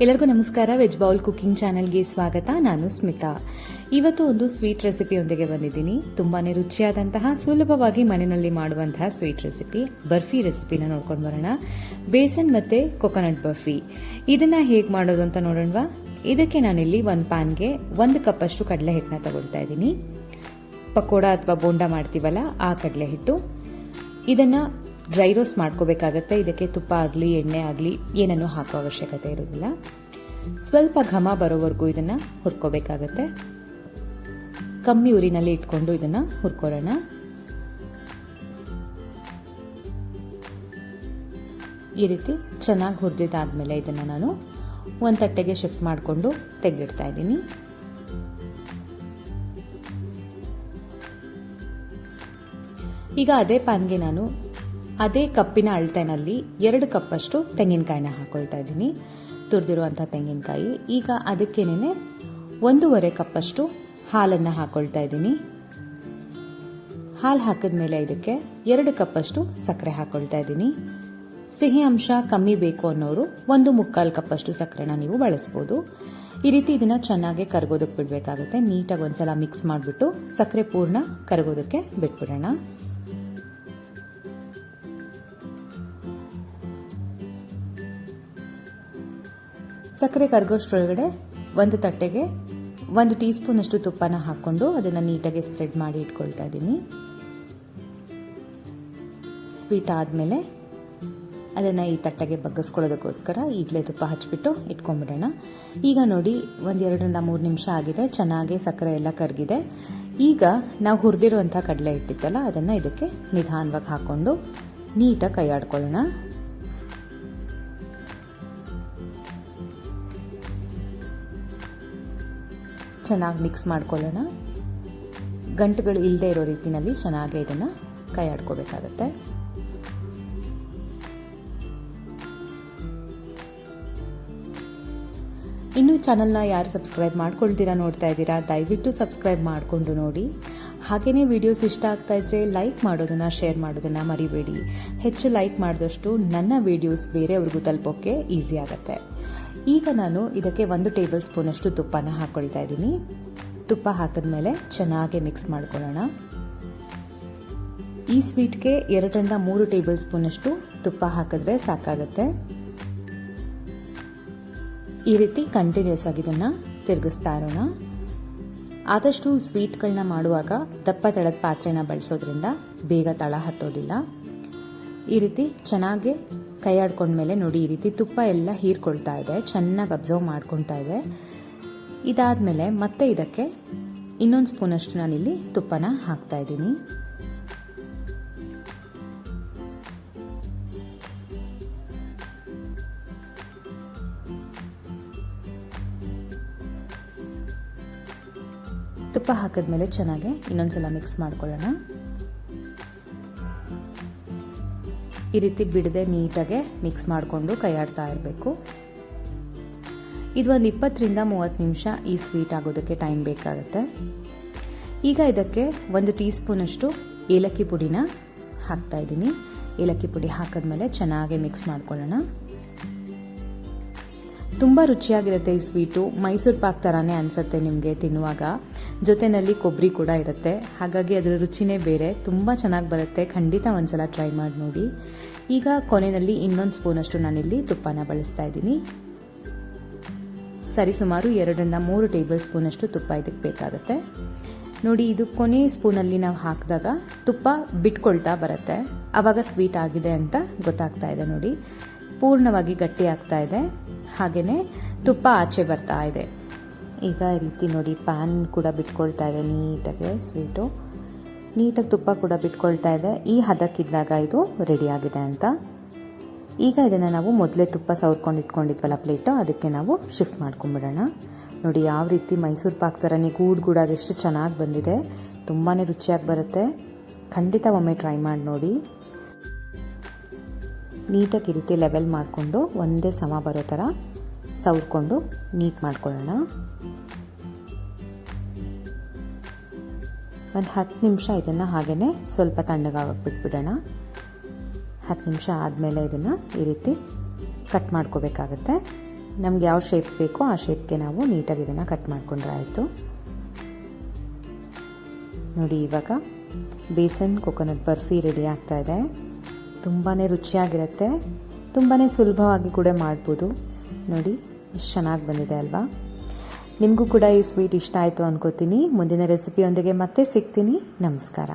ಎಲ್ಲರಿಗೂ ನಮಸ್ಕಾರ. Veg bowl cooking ಚಾನೆಲ್ಗೆ ಸ್ವಾಗತ. ನಾನು ಸ್ಮಿತಾ. ಇವತ್ತು ಒಂದು ಸ್ವೀಟ್ ರೆಸಿಪಿಯೊಂದಿಗೆ ಬಂದಿದ್ದೀನಿ. ತುಂಬಾನೇ ರುಚಿಯಾದಂತಹ, ಸುಲಭವಾಗಿ ಮನೆಯಲ್ಲಿ ಮಾಡುವಂತಹ ಸ್ವೀಟ್ ರೆಸಿಪಿ. ಬರ್ಫಿ ರೆಸಿಪಿನ ನೋಡ್ಕೊಂಡು ಬರೋಣ. ಬೇಸನ್ ಮತ್ತೆ ಕೊಕೊನಟ್ ಬರ್ಫಿ. ಇದನ್ನ ಹೇಗೆ ಮಾಡೋದು ಅಂತ ನೋಡೋಣವಾ ಇದಕ್ಕೆ ನಾನಿಲ್ಲಿ ಒಂದು ಪ್ಯಾನ್ಗೆ ಒಂದು ಕಪ್ಪಷ್ಟು ಕಡಲೆ ಹಿಟ್ಟನ್ನ ತಗೊಳ್ತಾ ಇದ್ದೀನಿ. ಪಕೋಡ ಅಥವಾ ಬೋಂಡ ಮಾಡ್ತೀವಲ್ಲ, ಆ ಕಡಲೆ ಹಿಟ್ಟು ಇದನ್ನ ಡ್ರೈ ರೋಸ್ಟ್ ಮಾಡ್ಕೋಬೇಕಾಗತ್ತೆ. ಇದಕ್ಕೆ ತುಪ್ಪ ಆಗಲಿ, ಎಣ್ಣೆ ಆಗಲಿ, ಏನನ್ನು ಹಾಕೋ ಅವಶ್ಯಕತೆ ಇರೋದಿಲ್ಲ. ಸ್ವಲ್ಪ ಘಮ ಬರೋವರೆಗೂ ಇದನ್ನ ಹುರ್ಕೋಬೇಕಾಗತ್ತೆ. ಕಮ್ಮಿ ಉರಿನಲ್ಲಿ ಇಟ್ಕೊಂಡು ಇದನ್ನ ಹುರ್ಕೊಳ್ಳೋಣ. ಈ ರೀತಿ ಚೆನ್ನಾಗಿ ಹುರಿದಿದ್ದಾದಮೇಲೆ ಇದನ್ನು ನಾನು ಒಂದು ತಟ್ಟೆಗೆ ಶಿಫ್ಟ್ ಮಾಡಿಕೊಂಡು ತೆಗೆದಿಡ್ತಾ ಇದ್ದೀನಿ. ಈಗ ಅದೇ ಪ್ಯಾನ್ಗೆ ನಾನು ಅದೇ ಕಪ್ಪಿನ ಅಳತೆನಲ್ಲಿ ಎರಡು ಕಪ್ಪಷ್ಟು ತೆಂಗಿನಕಾಯಿನ ಹಾಕೊಳ್ತಾ ಇದ್ದೀನಿ. ತುರಿದಿರುವಂಥ ತೆಂಗಿನಕಾಯಿ. ಈಗ ಅದಕ್ಕೇನೆ ಒಂದೂವರೆ ಕಪ್ಪಷ್ಟು ಹಾಲನ್ನು ಹಾಕೊಳ್ತಾ ಇದ್ದೀನಿ. ಹಾಲು ಹಾಕಿದ ಮೇಲೆ ಇದಕ್ಕೆ ಎರಡು ಕಪ್ಪಷ್ಟು ಸಕ್ಕರೆ ಹಾಕೊಳ್ತಾ ಇದ್ದೀನಿ. ಸಿಹಿ ಅಂಶ ಕಮ್ಮಿ ಬೇಕು ಅನ್ನೋರು ಒಂದು ಮುಕ್ಕಾಲು ಕಪ್ಪಷ್ಟು ಸಕ್ಕರೆನ ನೀವು ಬಳಸ್ಬೋದು. ಈ ರೀತಿ ಇದನ್ನು ಚೆನ್ನಾಗಿ ಕರಗೋದಕ್ಕೆ ಬಿಡಬೇಕಾಗುತ್ತೆ. ನೀಟಾಗಿ ಒಂದ್ಸಲ ಮಿಕ್ಸ್ ಮಾಡಿಬಿಟ್ಟು ಸಕ್ಕರೆ ಪೂರ್ಣ ಕರಗೋದಕ್ಕೆ ಬಿಟ್ಬಿಡೋಣ. ಸಕ್ಕರೆ ಕರಗೋಷ್ಟ್ರೊಳಗಡೆ ಒಂದು ತಟ್ಟೆಗೆ ಒಂದು ಟೀ ಸ್ಪೂನಷ್ಟು ತುಪ್ಪನ ಹಾಕ್ಕೊಂಡು ಅದನ್ನು ನೀಟಾಗಿ ಸ್ಪ್ರೆಡ್ ಮಾಡಿ ಇಟ್ಕೊಳ್ತಾ ಇದ್ದೀನಿ. ಸ್ವೀಟ್ ಆದಮೇಲೆ ಅದನ್ನು ಈ ತಟ್ಟೆಗೆ ಬಗ್ಗಿಸ್ಕೊಳ್ಳೋದಕ್ಕೋಸ್ಕರ ಈಗಲೇ ತುಪ್ಪ ಹಚ್ಚಿಬಿಟ್ಟು ಇಟ್ಕೊಂಡ್ಬಿಡೋಣ. ಈಗ ನೋಡಿ ಒಂದು ಎರಡರಿಂದ ಮೂರು ನಿಮಿಷ ಆಗಿದೆ, ಚೆನ್ನಾಗಿ ಸಕ್ಕರೆ ಎಲ್ಲ ಕರಗಿದೆ. ಈಗ ನಾವು ಹುರಿದಿರುವಂಥ ಕಡಲೆ ಇಟ್ಟಿತ್ತಲ್ಲ ಅದನ್ನು ಇದಕ್ಕೆ ನಿಧಾನವಾಗಿ ಹಾಕ್ಕೊಂಡು ನೀಟಾಗಿ ಕೈ ಚೆನ್ನಾಗಿ ಮಿಕ್ಸ್ ಮಾಡ್ಕೊಳ್ಳೋಣ. ಗಂಟುಗಳು ಇಲ್ಲದೆ ಇರೋ ರೀತಿಯಲ್ಲಿ ಚೆನ್ನಾಗಿ ಇದನ್ನು ಕೈ ಆಡ್ಕೋಬೇಕಾಗತ್ತೆ. ಇನ್ನೂ ಚಾನಲ್ನ ಯಾರು ಸಬ್ಸ್ಕ್ರೈಬ್ ಮಾಡ್ಕೊಳ್ತೀರಾ ನೋಡ್ತಾ ಇದ್ದೀರಾ, ದಯವಿಟ್ಟು ಸಬ್ಸ್ಕ್ರೈಬ್ ಮಾಡಿಕೊಂಡು ನೋಡಿ. ಹಾಗೆಯೇ ವಿಡಿಯೋಸ್ ಇಷ್ಟ ಆಗ್ತಾ ಇದ್ರೆ ಲೈಕ್ ಮಾಡೋದನ್ನು ಶೇರ್ ಮಾಡೋದನ್ನು ಮರಿಬೇಡಿ. ಹೆಚ್ಚು ಲೈಕ್ ಮಾಡಿದಷ್ಟು ನನ್ನ ವಿಡಿಯೋಸ್ ಬೇರೆಯವ್ರಿಗೂ ತಲುಪೋಕ್ಕೆ ಈಸಿ ಆಗುತ್ತೆ. ಈಗ ನಾನು ಇದಕ್ಕೆ ಒಂದು ಟೇಬಲ್ ಸ್ಪೂನಷ್ಟು ತುಪ್ಪನ ಹಾಕ್ಕೊಳ್ತಾ ಇದ್ದೀನಿ. ತುಪ್ಪ ಹಾಕಿದ್ಮೇಲೆ ಚೆನ್ನಾಗಿ ಮಿಕ್ಸ್ ಮಾಡ್ಕೊಳ್ಳೋಣ. ಈ ಸ್ವೀಟ್ಗೆ ಎರಡರಿಂದ ಮೂರು ಟೇಬಲ್ ಸ್ಪೂನಷ್ಟು ತುಪ್ಪ ಹಾಕಿದ್ರೆ ಸಾಕಾಗುತ್ತೆ. ಈ ರೀತಿ ಕಂಟಿನ್ಯೂಸ್ ಆಗಿ ಇದನ್ನು ತಿರುಗಿಸ್ತಾ ಇರೋಣ. ಆದಷ್ಟು ಸ್ವೀಟ್ಗಳನ್ನ ಮಾಡುವಾಗ ದಪ್ಪ ತಳದ ಪಾತ್ರೆನ ಬಳಸೋದ್ರಿಂದ ಬೇಗ ತಳ ಹತ್ತೋದಿಲ್ಲ. ಈ ರೀತಿ ಚೆನ್ನಾಗಿ ಕೈ ಆಡ್ಕೊಂಡ್ಮೇಲೆ ನೋಡಿ, ಈ ರೀತಿ ತುಪ್ಪ ಎಲ್ಲ ಹೀರ್ಕೊಳ್ತಾ ಇದೆ, ಚೆನ್ನಾಗಿ ಅಬ್ಸರ್ವ್ ಮಾಡ್ಕೊಳ್ತಾ ಇದೆ. ಇದಾದಮೇಲೆ ಮತ್ತೆ ಇದಕ್ಕೆ ಇನ್ನೊಂದು ಸ್ಪೂನಷ್ಟು ನಾನಿಲ್ಲಿ ತುಪ್ಪನ ಹಾಕ್ತಾ ಇದ್ದೀನಿ. ತುಪ್ಪ ಹಾಕಿದ್ಮೇಲೆ ಚೆನ್ನಾಗಿ ಇನ್ನೊಂದ್ಸಲ ಮಿಕ್ಸ್ ಮಾಡ್ಕೊಳ್ಳೋಣ. ಈ ರೀತಿ ಬಿಡದೆ ನೀಟಾಗೆ ಮಿಕ್ಸ್ ಮಾಡಿಕೊಂಡು ಕೈಯಾಡ್ತಾ ಇರಬೇಕು. ಇದು ಒಂದು ಇಪ್ಪತ್ತರಿಂದ ಮೂವತ್ತು ನಿಮಿಷ ಈ ಸ್ವೀಟ್ ಆಗೋದಕ್ಕೆ ಟೈಮ್ ಬೇಕಾಗುತ್ತೆ. ಈಗ ಇದಕ್ಕೆ ಒಂದು ಟೀ ಸ್ಪೂನಷ್ಟು ಏಲಕ್ಕಿ ಪುಡಿನ ಹಾಕ್ತಾ ಇದ್ದೀನಿ. ಏಲಕ್ಕಿ ಪುಡಿ ಹಾಕಿದ್ಮೇಲೆ ಚೆನ್ನಾಗಿ ಮಿಕ್ಸ್ ಮಾಡ್ಕೊಳ್ಳೋಣ. ತುಂಬ ರುಚಿಯಾಗಿರುತ್ತೆ ಈ ಸ್ವೀಟು. ಮೈಸೂರು ಪಾಕ್ ಥರನೇ ಅನಿಸುತ್ತೆ ನಿಮಗೆ ತಿನ್ನುವಾಗ. ಜೊತೆಯಲ್ಲಿ ಕೊಬ್ಬರಿ ಕೂಡ ಇರುತ್ತೆ. ಹಾಗಾಗಿ ಅದರ ರುಚಿನೇ ಬೇರೆ. ತುಂಬ ಚೆನ್ನಾಗಿ ಬರುತ್ತೆ. ಖಂಡಿತ ಒಂದ್ಸಲ ಟ್ರೈ ಮಾಡಿ ನೋಡಿ. ಈಗ ಕೊನೆಯಲ್ಲಿ ಇನ್ನೊಂದು ಸ್ಪೂನಷ್ಟು ನಾನಿಲ್ಲಿ ತುಪ್ಪನ ಬಳಸ್ತಾ ಇದ್ದೀನಿ. ಸರಿಸುಮಾರು ಎರಡರಿಂದ ಮೂರು ಟೇಬಲ್ ಸ್ಪೂನಷ್ಟು ತುಪ್ಪ ಇದಕ್ಕೆ ಬೇಕಾಗುತ್ತೆ. ನೋಡಿ, ಇದು ಕೊನೆ ಸ್ಪೂನಲ್ಲಿ ನಾವು ಹಾಕಿದಾಗ ತುಪ್ಪ ಬಿಟ್ಕೊಳ್ತಾ ಬರುತ್ತೆ. ಆವಾಗ ಸ್ವೀಟ್ ಆಗಿದೆ ಅಂತ ಗೊತ್ತಾಗ್ತಾ ಇದೆ ನೋಡಿ. ಪೂರ್ಣವಾಗಿ ಗಟ್ಟಿ ಆಗ್ತಾ ಇದೆ. ಹಾಗೆಯೇ ತುಪ್ಪ ಆಚೆ ಬರ್ತಾ ಇದೆ. ಈಗ ಈ ರೀತಿ ನೋಡಿ ಪ್ಯಾನ್ ಕೂಡ ಬಿಟ್ಕೊಳ್ತಾ ಇದೆ ನೀಟಾಗಿ ಸ್ವೀಟು ನೀಟಾಗಿ ತುಪ್ಪ ಕೂಡ ಬಿಟ್ಕೊಳ್ತಾ ಇದೆ. ಈ ಹದಕ್ಕಿದ್ದಾಗ ಇದು ರೆಡಿ ಆಗಿದೆ ಅಂತ. ಈಗ ಇದನ್ನು ನಾವು ಮೊದಲೇ ತುಪ್ಪ ಸವರ್ಕೊಂಡು ಇಟ್ಕೊಂಡಿದ್ವಲ್ಲ ಪ್ಲೇಟು ಅದಕ್ಕೆ ನಾವು ಶಿಫ್ಟ್ ಮಾಡ್ಕೊಂಬಿಡೋಣ. ನೋಡಿ ಯಾವ ರೀತಿ ಮೈಸೂರು ಪಾಕ್ ಥರನೇ ಗೂಡು ಗೂಡಾಗಿ ಎಷ್ಟು ಚೆನ್ನಾಗಿ ಬಂದಿದೆ. ತುಂಬಾ ರುಚಿಯಾಗಿ ಬರುತ್ತೆ. ಖಂಡಿತ ಒಮ್ಮೆ ಟ್ರೈ ಮಾಡಿ ನೋಡಿ. ನೀಟಾಗಿ ಈ ರೀತಿ ಲೆವೆಲ್ ಮಾಡಿಕೊಂಡು ಒಂದೇ ಸಮ ಬರೋ ಥರ ಸವರ್ಕೊಂಡು ನೀಟ್ ಮಾಡ್ಕೊಳ್ಳೋಣ. ಒಂದು ಹತ್ತು ನಿಮಿಷ ಇದನ್ನು ಹಾಗೆಯೇ ಸ್ವಲ್ಪ ತಣ್ಣಗಾಗಕ್ಕೆ ಬಿಟ್ಬಿಡೋಣ. ಹತ್ತು ನಿಮಿಷ ಆದಮೇಲೆ ಇದನ್ನು ಈ ರೀತಿ ಕಟ್ ಮಾಡ್ಕೋಬೇಕಾಗತ್ತೆ. ನಮ್ಗೆ ಯಾವ ಶೇಪ್ ಬೇಕೋ ಆ ಶೇಪ್ಗೆ ನಾವು ನೀಟಾಗಿ ಇದನ್ನು ಕಟ್ ಮಾಡಿಕೊಂಡ್ರೆ ಆಯಿತು. ನೋಡಿ ಇವಾಗ ಬೇಸನ್ ಕೊಕೊನಟ್ ಬರ್ಫಿ ರೆಡಿ ಆಗ್ತಾ ಇದೆ. ತುಂಬಾ ರುಚಿಯಾಗಿರುತ್ತೆ. ತುಂಬಾ ಸುಲಭವಾಗಿ ಕೂಡ ಮಾಡ್ಬೋದು. ನೋಡಿ ಎಷ್ಟು ಚೆನ್ನಾಗಿ ಬಂದಿದೆ ಅಲ್ವಾ? ನಿಮಗೂ ಕೂಡ ಈ ಸ್ವೀಟ್ ಇಷ್ಟ ಆಯಿತು ಅನ್ಕೋತೀನಿ. ಮುಂದಿನ ರೆಸಿಪಿಯೊಂದಿಗೆ ಮತ್ತೆ ಸಿಗ್ತೀನಿ. ನಮಸ್ಕಾರ.